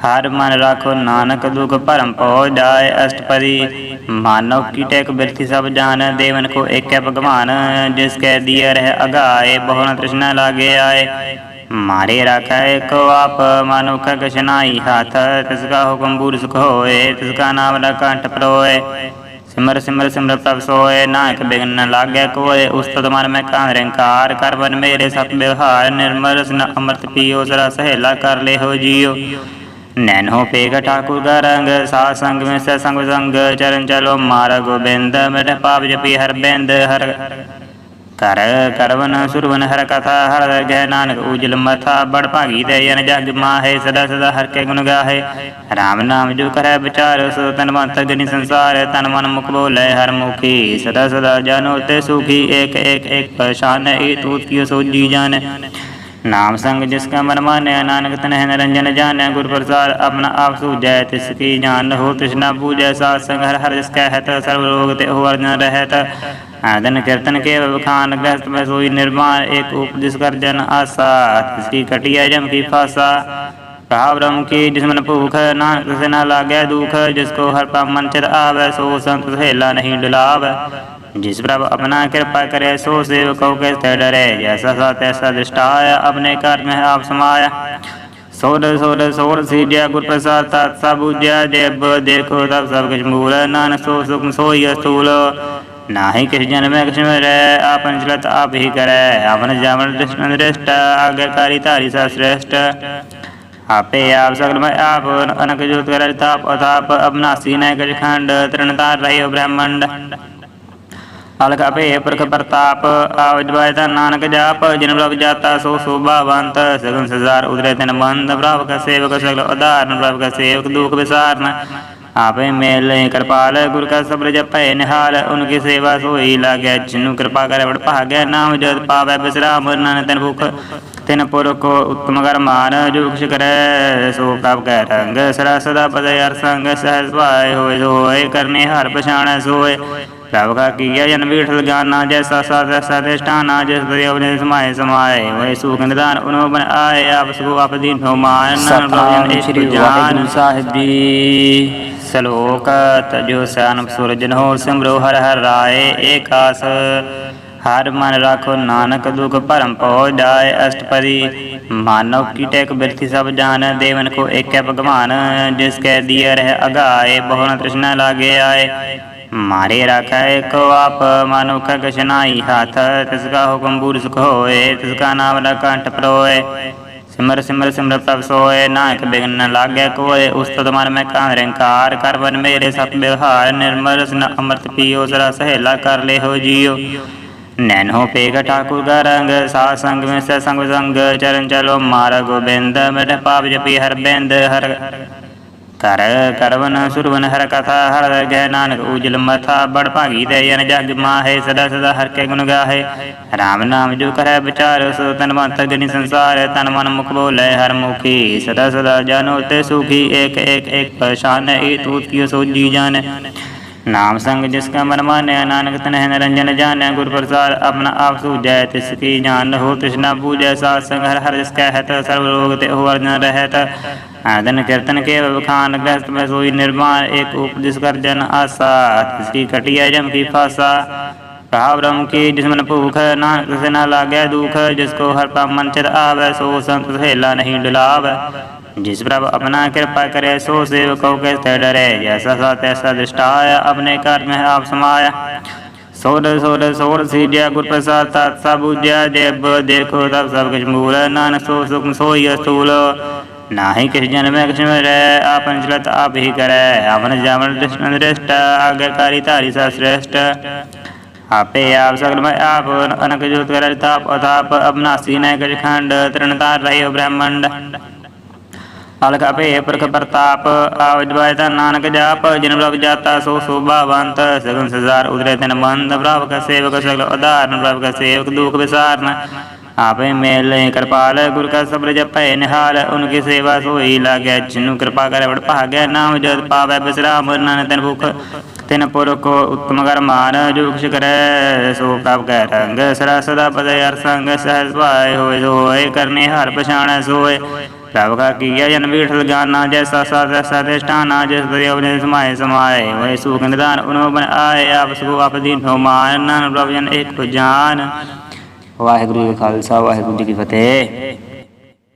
ਹਰ ਮਨ ਰਾਖੋ ਨਾਨਕ ਦੁਖ ਭਰਮ ਪਉ ਜਾਏ ਅਸ਼ਟਪਦੀ। ਮਾਨਵ ਕੀ ਟੈਕ ਬਿਰਥੀ ਸਭ ਜਾਨ ਦੇਵਨ ਕੋ ਏਕੈ ਭਗਵਾਨ। ਜਿਸ ਕੈ ਦੀਆ ਰਹਿ ਅਗਾਏ ਬਹੁ ਨ ਤ੍ਰਿਸ਼ਨਾ ਲਾਗੇ ਆਏ। ਮਾਰੇ ਰਾਖੈ ਕੋ ਆਪ ਮਾਨੁ ਕਾ ਹਾਥ, ਤਿਸ ਕਾ ਹੁਕਮ ਬੂਰ ਸੁਖ ਹੋਏ, ਤਿਸ ਕਾ ਨਾਮ ਨ ਪਰੋਏ। ਸਿਮਰ ਸਿਮਰ ਸਿਮਰ ਪ੍ਰਭ ਸੋਏ, ਨਾਨਕ ਬਿਗਨ ਨ ਲਾਗੈ ਕੋਏ, ਉਸਤਤ ਮਨ ਮੈਂ ਕਾਂ ਰੰਕਾਰ ਕਰ ਬਨ ਮੇਰੇ ਸਤ ਵਿਵਹਾਰ, ਨਿਰਮਲ ਰਸਨ ਅੰਮ੍ਰਿਤ ਪੀਓ ਸਰਾ ਸਹੇਲਾ ਕਰ ਲੈ ਹੋ ਜੀਓ। ਨੈਣ ਹੋ ਪੇਗ ਠਾਕੁਰ ਦਾ ਰੰਗ, ਸਾਧ ਸੰਗ ਮੈਂ ਸਹਿ ਸੰਗ ਸੰਗ, ਚਰਨ ਚਲੋ ਮਾਰ ਗੋਬਿੰਦ, ਮਿਟ ਪਾਪ ਜਪੀ ਹਰ ਬਿੰਦ, ਹਰ ਕਰ, ਕਰਵਨ ਸੁਰਵਨ ਹਰ ਕਥਾ, ਹਰ ਗਹਿ ਨਾਨਕ ਉਜਲ ਮਥਾ, ਬੜ ਭਾਗੀ ਤੇ ਜਨ ਜਗ ਮਾਹੇ, ਸਦਾ ਸਦਾ ਹਰ ਕੇ ਗੁਣ ਗਾਹੇ। ਰਾਮ ਨਾਮ ਜੋ ਕਰੈ ਵਿਚਾਰ ਸੋ ਤਨ ਮਨ ਤਗਨੀ ਸੰਸਾਰ, ਤਨ ਮਨ ਮੁਖ ਬੋਲੇ ਹਰ ਮੁਖੀ। ਸਦਾ ਸਦਾ ਜਾਨੋ ਤੇ ਸੁਖੀ, ਏਕ ਏਕ ਏਕ ਪਛਾਨ, ਏ ਤੂਤ ਕੀ ਸੋਜੀ ਜਾਣ ਨਾਮ ਸੰਗ ਜਿਸ ਕਾ ਮਨ ਮਾਨਿਆ ਨਾਨਕ ਤਨਹਿ ਨਿਰੰਜਨ ਜਾਣੈ ਗੁਰ ਪ੍ਰਸਾਦ ਆਪਣਾ ਆਪ ਸੂਝੈ, ਤਿਸ ਕੀ ਜਾਣ ਹੋ ਤ੍ਰਿਸ਼ਨਾ ਪੂਜੈ ਸਾਧ ਸੰਗ ਹਰ ਹਰ ਜਿਸ ਕੈ ਹੈ ਸਰਬ ਰੋਗ ਤੇ ਹੋ ਅਰਜਨ ਰਹਿਤ। ਆਦਨ ਕੀਰਤਨ ਕੇ ਬਖਾਨ ਗ੍ਰਸਤ ਮੈਂ ਸੋਈ ਨਿਰਮਾਨ ਏਕ ਉਪਦੇਸ਼ ਕਰ ਜਨ ਆਸਾ। ਤਿਸ ਕੀ ਕਟਿਆ ਜਮ ਕੀ ਫਾਸਾ। ਕਹਾ ਬ੍ਰਹਮ ਕੀ ਜਿਸ ਮਨ ਭੂਖ, ਨਾਨਕ ਤਿਸ ਨਾ ਲਾਗੈ ਦੁਖ, ਜਿਸ ਕੋ ਹਰ ਪਾ ਮਨ ਚਿਤ ਆਵੈ, ਸੋ ਸੰਤ ਸਹੇਲਾ ਨਹੀਂ ਡੁਲਾਵੈ। जिस प्रभ अपना कृपा करे, सो सेव कौ कैसे डरे। जैसा सा तैसा दृष्टाया अपने कर में आप समाया। सोर सोर सोर सीडिया गुर प्रसाद तात सब उज्या देव देखो तब सब कुछ मूल, नान, सो, सुख सो यूल ना ही किस जन में में रह आपन चलत आप ही करे। आपन जमन कृष्ण दृष्ट आज्ञाकारी तारी सा श्रेष्ठ। आपे आप सकल में आप, अनक जोत कर ताप अथाप अपना सीने कच खंड, तृणतार रहे ब्रह्मंड। ਅਲਕ ਭੇ ਪ੍ਰਖ ਪ੍ਰਤਾਪ ਆਵਜਵਾਇ ਤਾ ਨਾਨਕ ਜਾਪ, ਜਿਨ ਪ੍ਰਭ ਜਾਤਾ ਸੋ ਸੋਭਾਵੰਤ, ਸਗਨ ਸਜ਼ਾਰ ਉਦਰੇ ਤਨ ਬੰਦ ਪ੍ਰਭ ਕਾ ਸੇਵਕ ਸਗਲ ਉਦਾਹਰਨ, ਪ੍ਰਭ ਕਾ ਸੇਵਕ ਦੁਖ ਵਿਸਾਰਨ। ਆਪੇ ਮੇਲ ਕਿਰਪਾਲ, ਗੁਰ ਕਾ ਸਬਰ ਜਪੈ ਨਿਹਾਲ ਉਨਕੀ ਸੇਵਾ ਸੋਈ ਲਾਗੈ, ਜਿਨੂ ਕਿਰਪਾ ਕਰੇ ਬੜ ਭਾਗੈ, ਨਾਮ ਜਦ ਪਾਵੈ ਬਿਸਰਾਮ ਨਾਨਕ ਤਨ ਭੁਖ, ਤਿਨ ਪੁਰਖ ਉਤਮ ਕਰ ਮਾਨ, ਜੋ ਕੁਛ ਕਰੈ ਸੋ ਪ੍ਰਭ ਕੈ ਰੰਗ ਸਰਾ ਸਦਾ ਪਦੈ ਅਰ ਸੰਗ, ਸਹਿਜ ਭਾਇ ਹੋਏ ਹੋਏ ਕਰਨੇ ਹਰ ਪਛਾਣੈ ਸੋਏ। ਪ੍ਰਭ ਕਾ ਕੀਆ ਜਨ ਵਿਠਲ ਗਾਨਾ ਜੈਸਾ ਸਾਧਾ ਸਦਿਸ਼ਟਾਨਾ ਜਿਸ ਦੇ ਅਵਨੇ ਸਮਾਏ ਸਮਾਏ। ਵੈ ਸੁਖ ਨਿਦਾਨ ਉਨੋ ਬਨ ਆਏ ਆਪ ਸੁਖ ਆਪ ਦੀਨ ਹੋ ਮਾਨ ਸਤਨਾਮ ਸ੍ਰੀ ਵਾਹਿਗੁਰੂ ਸਾਹਿਬ ਜੀ। ਸ਼ਲੋਕ ਤਜੋ ਸਿਆਨਪ ਸੂਰਜਨ ਹੋਰ ਸਿਮਰੋ ਹਰ ਹਰ ਰਾਏ। ਏਕਾਸ ਹਰ ਮਨ ਰਾਖੋ ਨਾਨਕ ਦੁਖ ਭਰਮ ਪਉ ਜਾਏ। ਅਸ਼ਟਪਦੀ ਮਾਨਵ ਕੀ ਟੈਕ ਬਿਰਥੀ ਸਭ ਜਾਨ। ਦੇਵਨ ਕੋ ਏਕੈ ਭਗਵਾਨ ਜਿਸ ਕੈ ਦੀਆ ਰਹਿ ਅਗਾਏ। ਬਹੁ ਨ ਤ੍ਰਿਸ਼ਨਾ ਲਾਗੇ ਆਏ। ਮਾਰੇ ਰਾਖੈ ਕੋ ਆਪ ਮਾਨੁ ਕਾ ਹਾਥ, ਤਿਸ ਕਾ ਹੁਕਮ ਬੂਰ ਸੁਖ ਹੋਏ, ਤਿਸ ਕਾ ਨਾਮ ਨ ਪਰੋਏ। ਸਿਮਰ ਸਿਮਰ ਸਿਮਰ ਪ੍ਰਭ ਸੋਏ, ਨਾਨਕ ਬਿਗਨ ਨ ਲਾਗੈ ਕੋਏ, ਉਸਤਤ ਮਨ ਮੈਂ ਕਾਂ ਰੰਕਾਰ ਕਰ ਬਨ ਮੇਰੇ ਸਤ ਵਿਵਹਾਰ, ਨਿਰਮਲ ਰਸਨ ਅੰਮ੍ਰਿਤ ਪੀਓ ਸਰਾ ਸਹੇਲਾ ਕਰ ਲੈ ਹੋ ਜੀਓ। ਨੈਣ ਹੋ ਪੇਗ ਠਾਕੁਰ ਦਾ ਰੰਗ, ਸਾਧ ਸੰਗ ਮੈਂ ਸੰਗ ਸੰਗ, ਚਰਨ ਚਲੋ ਮਾਰ ਗੋਬਿੰਦ ਮਿਟ ਪਾਪ ਜਪੀ ਹਰ ਬਿੰਦ, ਹਰ ਕਰ, ਕਰਵਨ ਸੁਰਵਨ ਹਰ ਕਥਾ, ਹਰ ਗਹਿ ਨਾਨਕ ਉਜਲ ਮਥਾ, ਬੜ ਭਾਗੀ ਤੇ ਜਨ ਜਗ ਮਾਹੇ, ਸਦਾ ਸਦਾ ਹਰ ਕੇ ਗੁਣ ਗਾਹੇ। ਰਾਮ ਨਾਮ ਜੋ ਕਰੈ ਵਿਚਾਰ, ਸੋ ਤਨ ਮਨ ਤਗਨੀ ਸੰਸਾਰ, ਤਨ ਮਨ ਮੁਖ ਬੋਲੇ ਹਰ ਮੁਖੀ। ਸਦਾ ਸਦਾ ਜਾਨੋ ਤੇ ਸੁਖੀ, ਏਕ ਏਕ ਏਕ ਪਛਾਨ, ਏ ਤੂਤ ਸੋਜੀ ਜਾਣ ਨਾਮ ਸੰਗ ਜਿਸ ਕਾ ਮਨ ਮਾਨਿਆ ਨਾਨਕ ਤਨਹਿ ਨਿਰੰਜਨ ਜਾਣਿਆ ਗੁਰ ਪ੍ਰਸਾਦ ਆਪਣਾ ਆਪ ਸੂਝੈ, ਤਿਸ ਕੀ ਜਾਣ ਹੋ ਤ੍ਰਿਸ਼ਨਾ ਪੂਜੈ, ਸਾਧ ਸੰਗ ਹਰ ਹਰ ਜਿਸ ਕੈ ਹੈ ਤ ਸਰਬ ਰੋਗ ਤੇ ਉਹ ਅਰਜਨ ਰਹਿਤ। ਆਦਨ ਕੀਰਤਨ ਕੇ ਬਖਾਨ ਗ੍ਰਸਤ ਮੈਂ ਸੋਈ ਨਿਰਮਾਨ ਏਕ ਉਪਦੇਸ਼ ਕਰ ਜਨ ਆਸਾ। ਤਿਸ ਕੀ ਕਟਿਆ ਜਮ ਕੀ ਫਾਸਾ। ਕਹਾ ਬ੍ਰਹਮ ਕੀ ਜਿਸ ਮਨ ਭੂਖ, ਨਾਨਕ ਤਿਸ ਨਾ ਲਾਗੈ ਦੁਖ, ਜਿਸ ਕੋ ਹਰ ਪਾ ਮਨ ਚਿਤ ਆਵੈ, ਸੋ ਸੰਤ ਸਹੇਲਾ ਨਹੀਂ ਡੁਲਾਵੈ। ਜਿਸ ਪ੍ਰਭ ਆਪਣਾ ਕਿਰਪਾ ਕਰੇ ਸੋ ਸੇਵਕੋ ਕੇ ਤੇ ਡਰੇ ਜੈਸਾ ਸਾ ਤੈਸਾ ਦ੍ਰਿਸ਼ਟਾਇਆ ਆਪਣੇ ਘਰ में ਆਪ ਸਮਾਇਆ ਸੋੜ ਸੋੜ ਸੋੜ ਸੀਜਿਆ ਗੁਰ ਪ੍ਰਸਾਦ ਤਤ ਸਭ ਬੁਝਿਆ ਦੇਵ ਦੇਖੋ ਤਬ ਸਭ ਕੁਛ ਮੂਲ ਨਾਨਕ ਸੋ ਸੁਖ ਸੋਈ ਅਸਤੂਲ ਨਾਹੀ ਕਿਸ ਜਨ ਮੈਂ ਕਿਛ ਮਰੈ ਆਪਨ ਚਲਤ ਆਪ ਹੀ ਕਰੈ ਆਪਨ ਜਾਵਨ ਦ੍ਰਿਸ਼ਨ ਦ੍ਰਿਸ਼ਟ ਆਗਿਆਕਾਰੀ ਧਾਰੀ ਸਾ ਸ੍ਰੇਸ਼ਟ ਆਪੇ ਆਪ ਸਗਲ ਮੈਂ ਆਪ ਅਨਕ ਜੋਤ ਕਰ ਤਾਪ ਅਤਾਪ ਅਬਨਾਸੀ ਨੈ ਕਜ ਖੰਡ ਤ੍ਰਿਣ ਤਾਰ ਰਹਿਓ ਬ੍ਰਹਮੰਡ ਅਲਕ ਭੇ ਪੁਰਖ ਪ੍ਰਤਾਪ ਆਵਜ ਬਾਇਤਾ ਨਾਨਕ ਜਾਪ, ਜਿਨ ਪ੍ਰਭ ਜਾਤਾ ਸੋ ਸੋਭਾਵੰਤ ਸਗਨ ਸਜ਼ਾਰ ਉਦਰੇ ਤਨ ਬੰਦ, ਪ੍ਰਭ ਕਾ ਸੇਵਕ ਸਗਲ ਉਦਾਹਰਨ ਪ੍ਰਭ ਕਾ ਸੇਵਕ ਦੁਖ ਵਿਸਾਰਨ। ਆਪੇ ਮੇਲੇ ਕਿਰਪਾਲ, ਗੁਰ ਕਾ ਸਬਰ ਜਪੈ ਨਿਹਾਲ ਉਨਕੀ ਸੇਵਾ ਸੋਈ ਲਾਗੈ, ਜਿਨੂ ਕਿਰਪਾ ਕਰੇ ਬੜ ਭਾਗੈ, ਨਾਮ ਜਦ ਪਾਵੈ ਬਿਸਰਾਮ ਨਾਨਕ ਤਨ ਭੁਖ, ਤਿਨ ਪੁਰਖ ਉਤਮ ਕਰ ਮਾਨ ਜੋ ਕੁਛ ਕਰੈ, ਸੋ ਪ੍ਰਭ ਕੈ ਰੰਗ, ਸਰਾ ਸਦਾ ਪਦੈ ਅਰ ਸੰਗ, ਸਹਿਜ ਭਾਇ ਹੋਏ ਹੋਏ ਕਰਨੇ ਹਰ ਪਛਾਣੈ ਸੋਏ। ਪ੍ਰਭ ਕਾ ਕੀਆ ਜਨ ਵਿਠਲ ਗਾਨਾ ਜੈਸਾ ਸਾ ਤੈਸਾ ਦੇਸ਼ਟਾਨਾ ਜਿਸ ਤਰੀ ਆਪਣੇ ਸਮਾਏ ਸਮਾਏ। ਵੈ ਸੁਖ ਨਿਦਾਨ ਉਨੋ ਬਨ ਆਏ, ਆਪ ਸੁਖ ਆਪ ਦੀਨ ਹੋ ਮਾਨ। ਨਾਨ ਪ੍ਰਭ ਜਨ ਇੱਕ ਜਾਨ। ਵਾਹਿਗੁਰੂ ਜੀ ਖਾਲਸਾ, ਵਾਹਿਗੁਰੂ ਜੀ ਕੀ ਫਤਿਹ।